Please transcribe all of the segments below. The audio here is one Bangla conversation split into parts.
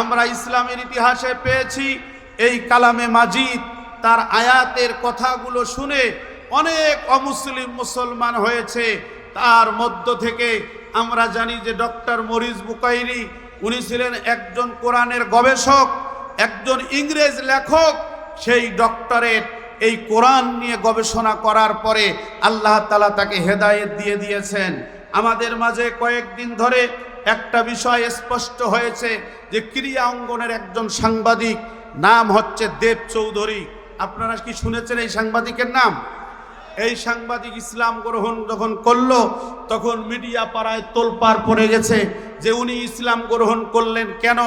আমরা ইসলামের ইতিহাসে পেয়েছি এই কালামে মাজিদ, তার আয়াতের কথাগুলো শুনে অনেক অমুসলিম মুসলমান হয়েছে। তার মধ্য থেকে আমরা জানি যে ডক্টর মরিস বুকাইরি, উনি ছিলেন একজন কোরআনের গবেষক, একজন ইংরেজ লেখক। সেই ডক্টরেট এই কোরআন নিয়ে গবেষণা করার পরে আল্লাহ তালা তাকে হেদায়েত দিয়ে দিয়েছেন। আমাদের মাঝে কয়েকদিন ধরে একটা বিষয় স্পষ্ট হয়েছে যে ক্রিয়া অঙ্গনের একজন সাংবাদিক নাম হচ্ছে দেব চৌধুরী। আপনারা কি শুনেছেন এই সাংবাদিকের নাম? এই সাংবাদিক ইসলাম গ্রহণ যখন করল, তখন মিডিয়া পাড়ায় তোলপাড় পড়ে গেছে যে উনি ইসলাম গ্রহণ করলেন কেন?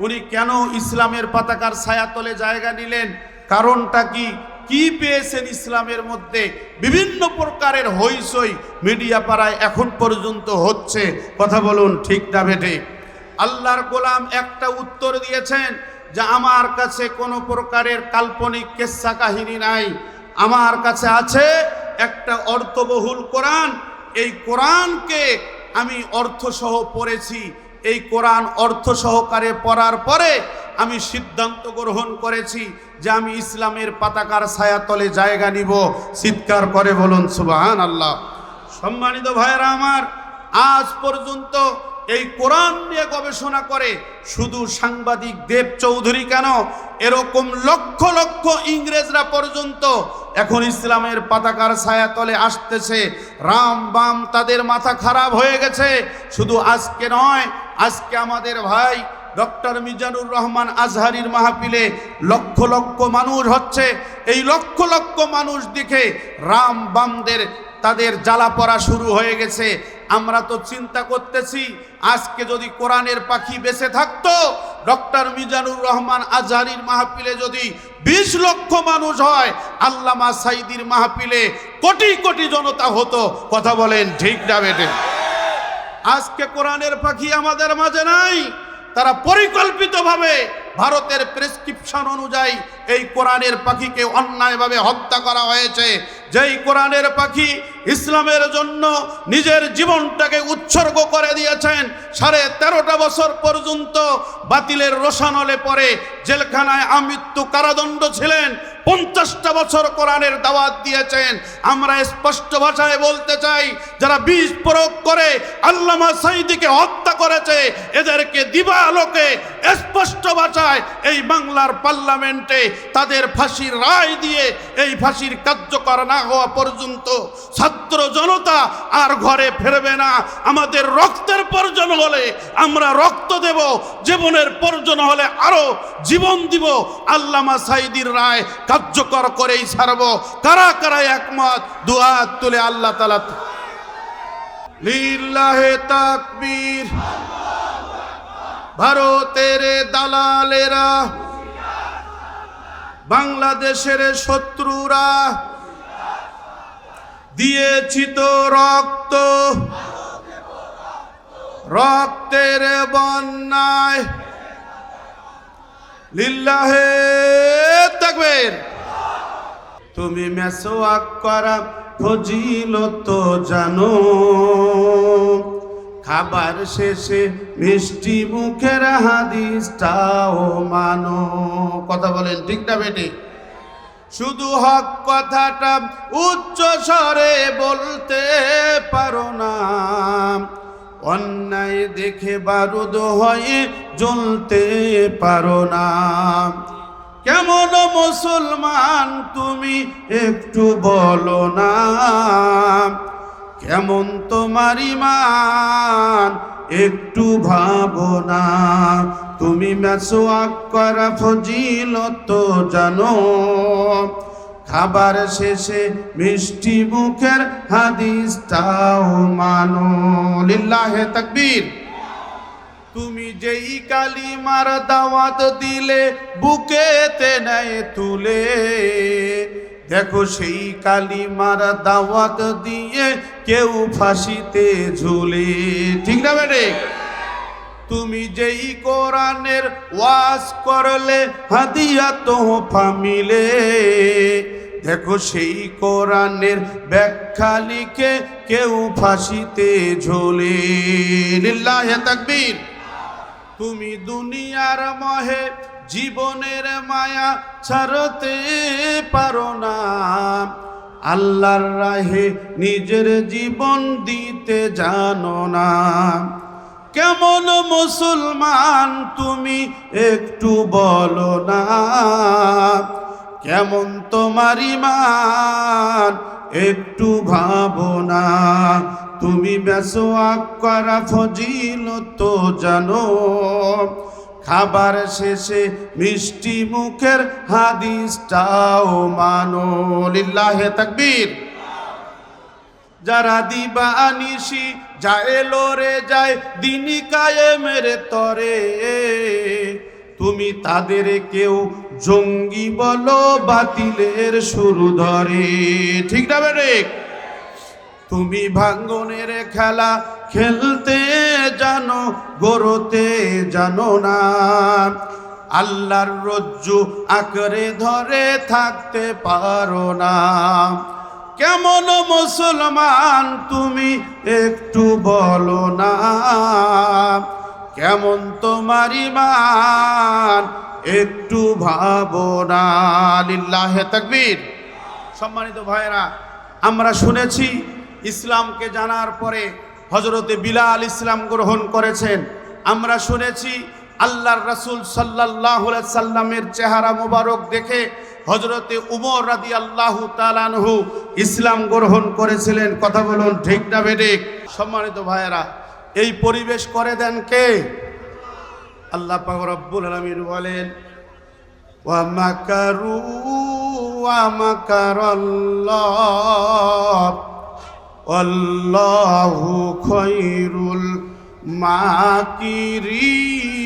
উনি কেন ইসলামের পতাকার ছায়াতলে জায়গা নিলেন? কারণটা কি? কি পেয়েছেন ইসলামের মধ্যে? বিভিন্ন প্রকারের হইসই মিডিয়া পাড়ায় এখন পর্যন্ত হচ্ছে। কথা বলুন, ঠিক না বেটে আল্লাহর গোলাম একটা উত্তর দিয়েছেন যে, আমার কাছে কোনো প্রকারের কাল্পনিক কেচ্ছা কাহিনী নাই। আমার কাছে আছে একটা অর্থবহুল কোরআন। এই কোরআনকে আমি অর্থসহ পড়েছি। এই কোরআন অর্থ সহকারে পড়ার পরে আমি সিদ্ধান্ত গ্রহণ করেছি যে আমি ইসলামের পাতাকার ছায়াতলে জায়গা নিব। চিৎকার করে বলুন সুবাহান আল্লাহ সম্মানিত ভাইয়েরা আমার, আজ পর্যন্ত এই কোরআন নিয়ে গবেষণা করে শুধু সাংবাদিক দেব চৌধুরী কেন? এরকম লক্ষ লক্ষ ইংরেজরা পর্যন্ত এখন ইসলামের পতাকার ছায়াতলে আসতেছে। রাম বাম তাদের মাথা খারাপ হয়ে গেছে। শুধু আজকে নয়, আজকে আমাদের ভাই ডক্টর মিজানুর রহমান আজহারির মাহফিলে লক্ষ লক্ষ মানুষ হচ্ছে। এই লক্ষ লক্ষ মানুষ দেখে রাম বামদের তাদের জ্বালা পড়া শুরু হয়ে গেছে। আমরা তো চিন্তা করতেছি, আজকে যদি কোরআনের পাখি বেঁচে থাকতো, ডক্টর মিজানুর রহমান আজহারির মাহফিলে যদি বিশ লক্ষ মানুষ হয়, আল্লামা সাইদির মাহফিলে কোটি কোটি জনতা হতো। কথা বলেন ঠিক না বেটে আজকে কোরআনের পাখি আমাদের মাঝে নাই। তারা পরিকল্পিতভাবে ভারতের প্রেসক্রিপশন অনুযায়ী এই কোরআনের পাখিকে অন্যায়ভাবে হত্যা করা হয়েছে। যেই কোরআনের পাখি ইসলামের জন্য নিজের জীবনটাকে উৎসর্গ করে দিয়েছেন সাড়ে তেরোটা বছর পর্যন্ত বাতিলের রোশানলে পরে জেলখানায় আমৃত্যু কারাদণ্ড ছিলেন। পঞ্চাশটা বছর কোরআনের দাওয়াত দিয়েছেন। আমরা স্পষ্ট ভাষায় বলতে চাই, যারা বিষ প্রয়োগ করে আল্লামা সাইদিকে হত্যা করেছে, এদেরকে দিবালোকে স্পষ্ট ভাষায় এই বাংলার পার্লামেন্টে তাদের ফাঁসির রায় দিয়ে এই ফাঁসির কার্যকর না হওয়া পর্যন্ত ছাত্র জনতা আর ঘরে ফেরবে না। আমাদের রক্তের প্রয়োজন হলে আমরা রক্ত দেব জীবনের প্রয়োজন হলে আরও জীবন দিব। আল্লামা সাইদির রায় কার্যকর করেই ছাড়ব। কারা কারা একমত? দুহাত তুলে আল্লাহ তালা লিল্লাহে তাকবীর। ভারতের দালালেরা, বাংলাদেশের শত্রুরা, দিয়েছি তো রক্ত। রক্তের বন্যায় লিল্লাহে তাকবীর। তুমি মেসোয়াক করা তো জানো। খাবার শেষে মিষ্টি মুখের হাদিসটাও মানো। কথা বলেন, ঠিক না বেটি? শুধু হক কথাটা উচ্চ স্বরে বলতে পারো না। অন্যায় দেখে বারুদ হয়ে, জ্বলতে পারো না। কেমন মুসলমান তুমি একটু বলো না। কেমন তোমার ইমান একটু ভাবো না। তুমি মেসোয়াক করা ফজিলত জানো। খাবার শেষে মিষ্টি মুখের হাদিসটাও মানো। লিল্লাহে তাকবীর। তুমি যেই কালিমার দাওয়াত দিলে, বুকেতে নেয় তুলে। দেখো সেই কালিমার দাওয়াত দিয়ে কেউ ফাঁসিতে ঝুলে। ঠিক না বেটে তুমি যেই কোরআনের ওয়াজ করলে, হাদিয়া তোহফা মিলে দেখো সেই কোরআনের ব্যাখ্যা লিখে কেউ ফাঁসিতে ঝোলে। লিল্লাহে তাকবীর। তুমি দুনিয়ার মহে জীবনের মায়া ছাড়তে পারো না। আল্লাহর রাহে নিজের জীবন দিতে জানো না। কেমন মুসলমান তুমি একটু বলো না। কেমন তোমার ইমান একটু ভাবো না। তুমি বেসোয়াক করা ফজিল তো জানো। খাবার শেষে মিষ্টি মুখের হাদিসটাও মানো। লিল্লাহে তাকবীর। যারা দিবা আনিসি যায় লরে যায়, দিনী কায়েমের তরে। তুমি তাদের কেউ জঙ্গি বলো, বাতিলের শুরু ধরে। ঠিক না বেরে তুমি ভাঙ্গনের খেলা খেলতে জানো, গড়তে জানো না। আল্লাহর রজ্জু আঁকড়ে ধরে থাকতে পারো না। কেমন মুসলমান তুমি একটু বলো না। কেমন তোমার ইমান একটু ভাবো না। লিল্লাহে তাকবীর। সম্মানিত ভাইয়েরা, আমরা শুনেছি ইসলামকে জানার পরে হজরতে বিলাল ইসলাম গ্রহণ করেছেন। আমরা শুনেছি আল্লাহর রাসূল সাল্লাহ সাল্লামের চেহারা মুবারক দেখে হজরতে উমর রাদি আল্লাহ তালানহু ইসলাম গ্রহণ করেছিলেন। কথা বলুন ঠিক না বেডিক সম্মানিত ভাইয়েরা, এই পরিবেশ করে দেন কে? আল্লাহ পাক রব্বুল আলামিন বলেন ওয়ামাকারু খৈরুল মাকিরিন।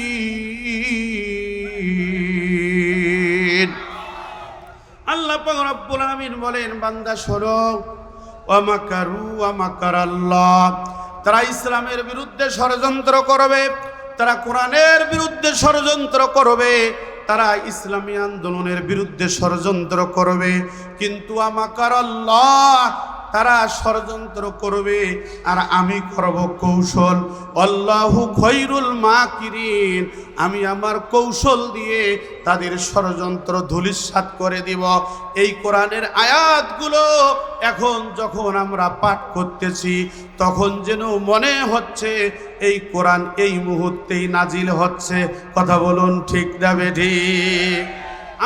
পাক রব্বুল আলামিন বলেন, বান্দা, শোনো। ওয়ামাকারু আল্লাহ তারা ইসলামের বিরুদ্ধে ষড়যন্ত্র করবে, তারা কোরআনের বিরুদ্ধে ষড়যন্ত্র করবে, তারা ইসলামী আন্দোলনের বিরুদ্ধে ষড়যন্ত্র করবে। কিন্তু আমাকার আল্লাহ তারা ষড়যন্ত্র করবে আর আমি করব কৌশল। আল্লাহু খৈরুল মা কিরিন আমি আমার কৌশল দিয়ে তাদের ষড়যন্ত্র ধুলিস্বাত করে দিব। এই কোরআনের আয়াতগুলো এখন যখন আমরা পাঠ করতেছি, তখন যেন মনে হচ্ছে এই কোরআন এই মুহূর্তেই নাজিল হচ্ছে। কথা বলুন ঠিক না বেঠি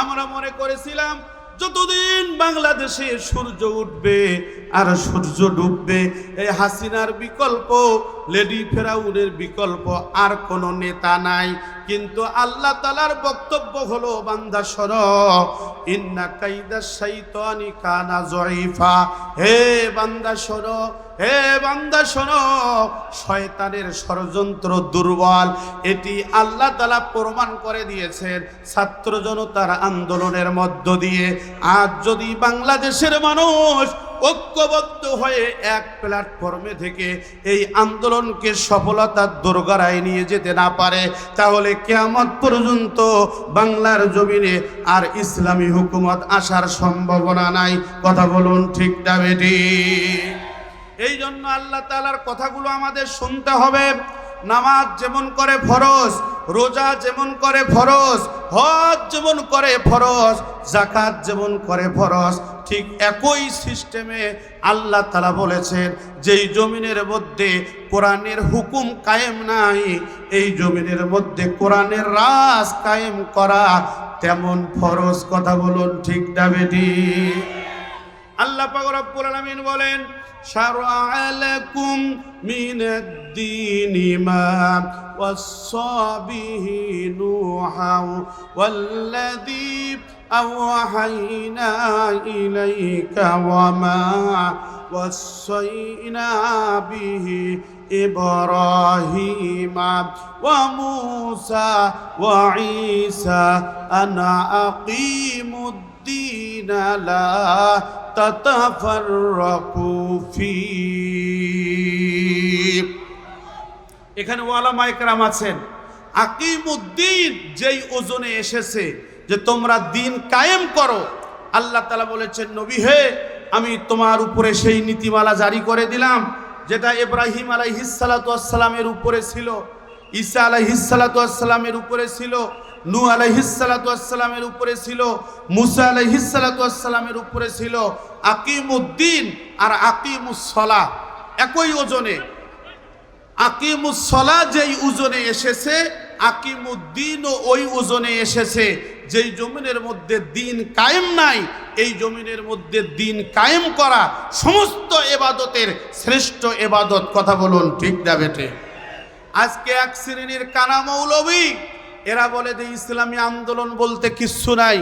আমরা মনে করেছিলাম যতদিন বাংলাদেশে সূর্য উঠবে আর সূর্য ডুববে এই হাসিনার বিকল্প লেডি ফেরাউনের বিকল্প আর কোনো নেতা নাই। কিন্তু আল্লাহ তালার বক্তব্য হলো, বান্দা সর, ইন্না কাইদা শাইতানি কানা জয়ীফা হে বান্দা সর, হে বান্দা শোনো শয়তানের ষড়যন্ত্র দুর্বল। এটি আল্লাহ তালা প্রমাণ করে দিয়েছেন ছাত্র জনতার আন্দোলনের মধ্য দিয়ে। আজ যদি বাংলাদেশের মানুষ ঐক্যবদ্ধ হয়ে এক প্ল্যাটফর্মে থেকে এই আন্দোলনকে সফলতার দোরগড়ায় নিয়ে যেতে না পারে, তাহলে কেয়ামত পর্যন্ত বাংলার জমিনে আর ইসলামী হুকুমত আসার সম্ভাবনা নাই। কথা বলুন ঠিক না এই জন্য আল্লাহ তালার কথাগুলো আমাদের শুনতে হবে। নামাজ যেমন করে ফরজ, রোজা যেমন করে ফরজ, হজ যেমন করে ফরজ জাকাত যেমন করে ফরজ, ঠিক একই সিস্টেমে আল্লাহ তালা বলেছেন, যেই জমিনের মধ্যে কোরআনের হুকুম কায়েম নাই, এই জমিনের মধ্যে কোরআনের রাজ কায়েম করা তেমন ফরজ কথা বলুন ঠিক না বেটি? আল্লাহ পাক রব্বুল আলামিন বলেন شرع لكم من الدين ما وصى به نوحا والذي أوحينا إليك وما وصينا به إبراهيم وموسى وعيسى أن أقيموا الدين لا تتفرقوا. এখানে ওয়ালা মাইক রাম আছেন। আকিমুদ্দিন যেই ওজনে এসেছে যে তোমরা দিন কায়েম করো, আল্লাহ তালা বলেছেন, নবী হে, আমি তোমার উপরে সেই নীতিমালা জারি করে দিলাম, যেটা ইব্রাহিম আলাইহিসালাতামের উপরে ছিল, ঈসা আলাইহিসালাতামের উপরে ছিল নু আলাইহিসালাতামের উপরে ছিল, মুসা আলাইহিসালাতামের উপরে ছিল আকিমুদ্দিন আর আকিমুসলা একই ওজনে। আকিমুসলা যেই ওজনে এসেছে, আকিমুদ্দিনও ওই ওজনে এসেছে। যেই জমিনের মধ্যে দিন কায়েম নাই, এই জমিনের মধ্যে দিন কায়েম করা সমস্ত এবাদতের শ্রেষ্ঠ এবাদত। কথা বলুন, ঠিক না বেটে আজকে এক শ্রেণির কানা মৌলবী এরা বলে যে ইসলামী আন্দোলন বলতে কিচ্ছু নাই।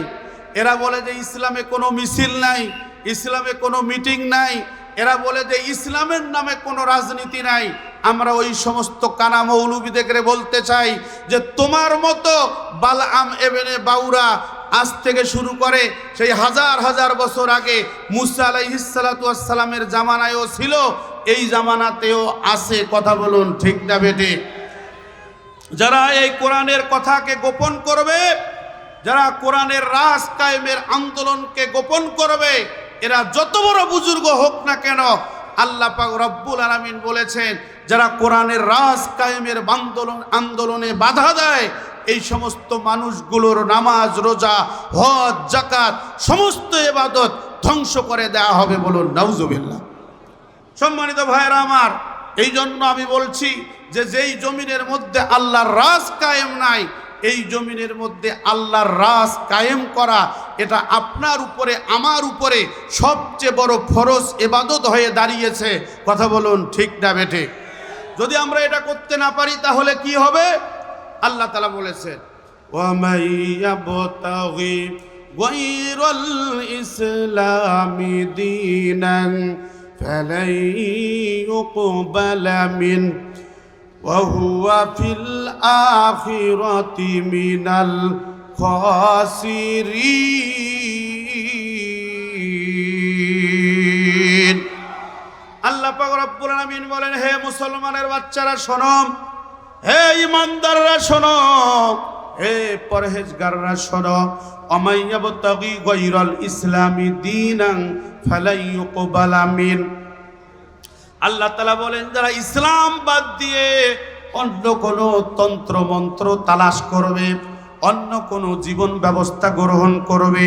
এরা বলে যে ইসলামে কোনো মিছিল নাই, ইসলামে কোনো মিটিং নাই। এরা বলে যে ইসলামের নামে কোনো রাজনীতি নাই। আমরা ওই সমস্ত কানা মৌলবীদেরকে বলতে চাই যে তোমার মতো বালআম এবেনে বাউরা আজ থেকে শুরু করে সেই হাজার হাজার বছর আগে মুসা আলাইহিসালামের জামানায়ও ছিল, এই জামানাতেও আছে। কথা বলুন, ঠিক না বেটে যারা এই কোরআনের কথাকে গোপন করবে, যারা কোরআনের রাজ কায়েমের আন্দোলনকে গোপন করবে, এরা যত বড় বুজুর্গ হোক না কেন, আল্লাহ পাক রব্বুল আলামিন বলেছেন, যারা কোরআনের রাজ কায়েমের আন্দোলন আন্দোলনে বাধা দেয়, এই সমস্ত মানুষগুলোর নামাজ, রোজা, হজ জাকাত সমস্ত এবাদত ধ্বংস করে দেওয়া হবে বলুন, নাউজুবিল্লাহ। সম্মানিত ভাইয়েরা আমার এই জন্য আমি বলছি যে যেই জমিনের মধ্যে আল্লাহর রাজ কায়েম নাই, এই জমিনের মধ্যে আল্লাহর রাজ কায়েম করা, এটা আপনার উপরে, আমার উপরে সবচেয়ে বড় ফরজ এবাদত হয়ে দাঁড়িয়েছে। কথা বলুন ঠিক না বেঠে? যদি আমরা এটা করতে না পারি, তাহলে কি হবে? আল্লাহ তালা বলেছেন ইসলামী দিন ফেলাই وهو في الآخرة من الخاسرين আল্লাহ পাক রব্বুল আলামিন বলেন হে মুসলমানের বাচ্চারা শোনো হে ইমানদাররা শোনো হে পরহেজগাররা শোনো অমাইয়াবতাগি গায়রাল ইসলামি দীনান ফালাইয়ুকবাল মিন আল্লাহ তালা বলেন, যারা ইসলাম বাদ দিয়ে অন্য কোনো তন্ত্র মন্ত্র তালাশ করবে, অন্য কোনো জীবন ব্যবস্থা গ্রহণ করবে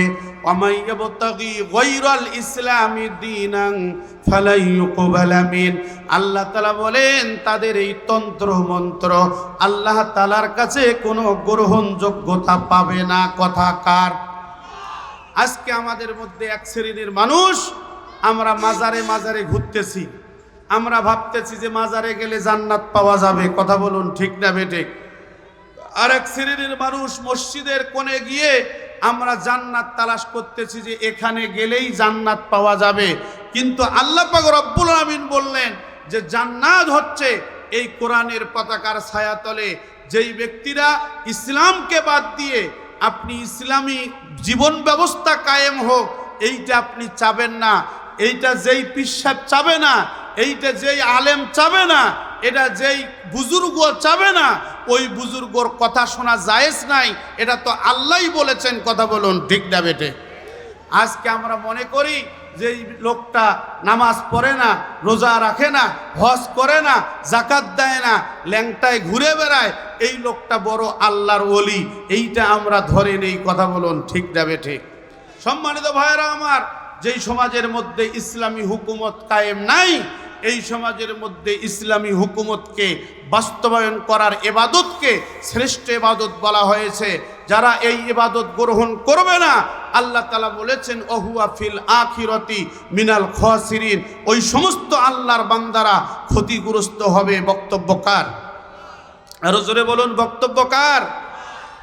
আল্লাহ বলেন, তাদের এই তন্ত্র মন্ত্র আল্লাহ তালার কাছে কোনো গ্রহণযোগ্যতা পাবে না। কথা কার? আজকে আমাদের মধ্যে এক শ্রেণির মানুষ, আমরা মাজারে মাজারে ঘুরতেছি। আমরা ভাবতেছি যে মাজারে গেলে জান্নাত পাওয়া যাবে, কথা বলুন ঠিক না বেটে আর এক শ্রেণির মানুষ মসজিদের কোণে গিয়ে আমরা জান্নাত তালাশ করতেছি যে এখানে গেলেই জান্নাত পাওয়া যাবে। কিন্তু আল্লাহ পাক রব্বুল আমিন বললেন যে জান্নাত হচ্ছে এই কোরআনের পতাকার ছায়াতলে। যেই ব্যক্তিরা ইসলামকে বাদ দিয়ে আপনি ইসলামী জীবন ব্যবস্থা কায়েম হোক, এইটা আপনি চাবেন না। এইটা যেই পিসাব চাবে না এইটা যেই আলেম চাবে না, এটা যেই বুজুর্গ চাবে না, ওই বুজুর্গর কথা শোনা জায়েজ নাই, এটা তো আল্লাহই বলেছেন, কথা বলুন, ঠিক না বেটে আজকে আমরা মনে করি যে লোকটা নামাজ পড়ে না, রোজা রাখে না, হজ করে না জাকাত দেয় না, ল্যাংটায় ঘুরে বেড়ায়, এই লোকটা বড় আল্লাহর ওলি, এইটা আমরা ধরে নেই, কথা বলুন, ঠিক না বেঠে? সম্মানিত ভাইয়েরা আমার, যেই সমাজের মধ্যে ইসলামী হুকুমত কায়েম নাই এই সমাজের মধ্যে ইসলামী হুকুমতকে বাস্তবায়ন করার এবাদতকে শ্রেষ্ঠ এবাদত বলা হয়েছে। যারা এই এবাদত গ্রহণ করবে না, আল্লাহ তালা বলেছেন অহুয়া ফিল আখিরতি মিনাল খোয়াসিরিন ওই সমস্ত আল্লাহর বান্দারা ক্ষতিগ্রস্ত হবে। বক্তব্যকার আরও জোরে বলুন বক্তব্যকার